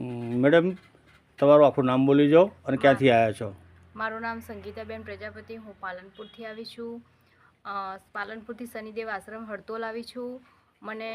Madam તમારું આખું નામ બોલી જાઓ અને ક્યાંથી આવ્યા છો? મારું નામ સંગીતાબેન પ્રજાપતિ હું પાલનપુરથી આવી છું. પાલનપુરથી શનિદેવ આશ્રમ હડતોલ આવી છું. મને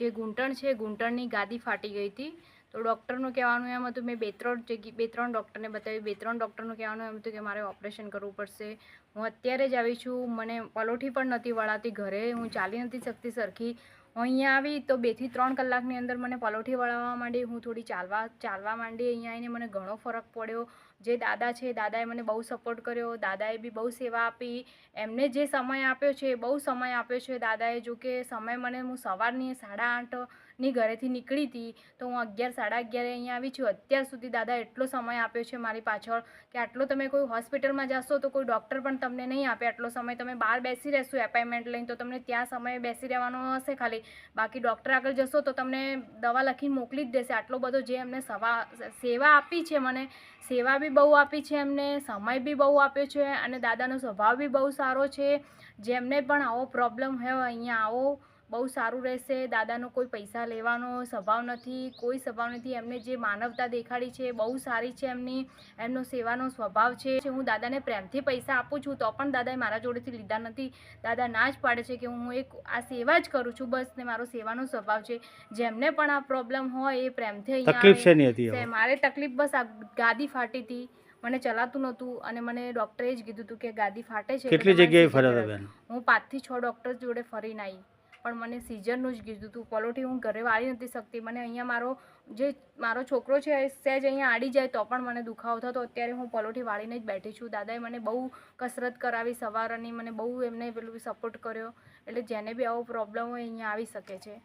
જે ઘૂંટણ છે ઘૂંટણની ગાદી ફાટી ગઈ હતી. તો ડૉક્ટરનું કહેવાનું એમ હતું મેં બે ત્રણ જગ્યા બે ત્રણ ડૉક્ટરને બતાવ્યું બે ત્રણ ડૉક્ટરનું કહેવાનું એમ હતું કે મારે ઓપરેશન કરવું પડશે. હું અત્યારે જ આવી છું. મને પલોઠી પણ નથી વળાતી ઘરે. હું ચાલી નથી શકતી સરખી. અહીંયા આવી તો બેથી ત્રણ કલાકની અંદર મને પલોઠી વળાવવા માંડી. હું થોડી ચાલવા ચાલવા માંડી. અહીંયા આવીને મને ઘણો ફરક પડ્યો. જે દાદા છે દાદાએ મને બહુ સપોર્ટ કર્યો. દાદાએ બી બહુ સેવા આપી. એમને જે સમય આપ્યો છે બહુ સમય આપ્યો છે દાદાએ. જો કે સમય મને હું સવારની સાડા આઠની ઘરેથી નીકળી હતી, તો હું અગિયાર, સાડા અગિયારે અહીંયા આવી છું. અત્યાર સુધી દાદા એટલો સમય આપ્યો છે મારી પાછળ કે આટલો તમે કોઈ હોસ્પિટલમાં જશો તો કોઈ ડૉક્ટર પણ તમને નહીં આપે. આટલો સમય તમે બહાર બેસી રહેશો એપોઇન્ટમેન્ટ લઈને, તો તમને ત્યાં સમયે બેસી રહેવાનો હશે ખાલી. બાકી ડૉક્ટર આગળ જશો તો તમને દવા લખીને મોકલી જ દેશે. આટલો બધો જે એમને સવા, સેવા આપી છે મને, સેવા બી બહુ આપી છે એમને, સમય બી બહુ આપ્યો છે અને દાદાનો સ્વભાવ બી બહુ સારો છે. જેમને પણ આવો પ્રોબ્લેમ હોય અહીંયા આવો. બહુ સારું રહેશે દાદાનો કોઈ પૈસા લેવાનો સ્વભાવ નથી કોઈ સ્વભાવ નથી એમને જે માનવતા દેખાડી છે બહુ સારી છે એમની એમનો સેવાનો સ્વભાવ છે. હું દાદાને પ્રેમથી પૈસા આપું છું તો પણ દાદાએ મારા જોડેથી લીધા નથી. દાદા ના જ પાડે છે કે હું એક આ સેવા જ કરું છું બસ ને મારો સેવાનો સ્વભાવ છે. જેમને પણ આ પ્રોબ્લેમ હોય એ પ્રેમથી અહીંયા? મારે તકલીફ બસ આ ગાદી ફાટી હતી. મને ચલાતું નહોતું અને મને ડૉક્ટરે જ કીધું હતું કે ગાદી ફાટે છે કેટલી જગ્યાએ ફર્યા હું પાંચથી છ ડૉક્ટર જોડે ફરીને આવી પણ મને સિઝનનું જ કીધું હતું પલોઠી હું ઘરે વાળી નથી શકતી. મને અહીંયા મારો જે મારો છોકરો છે એ સહેજ અહીંયા આડી જાય તો પણ મને દુખાવો થતો. અત્યારે હું પલોઠી વાળીને જ બેઠી છું. દાદાએ મને બહુ કસરત કરાવી સવારની. મને બહુ એમને પેલું સપોર્ટ કર્યો. એટલે જેને બી આવો પ્રોબ્લેમ હોય અહીંયા આવી શકે છે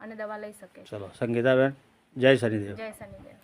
અને દવા લઈ શકે ચલો સંગીતાબેન જય શનિદેવ. જય શનિદેવ.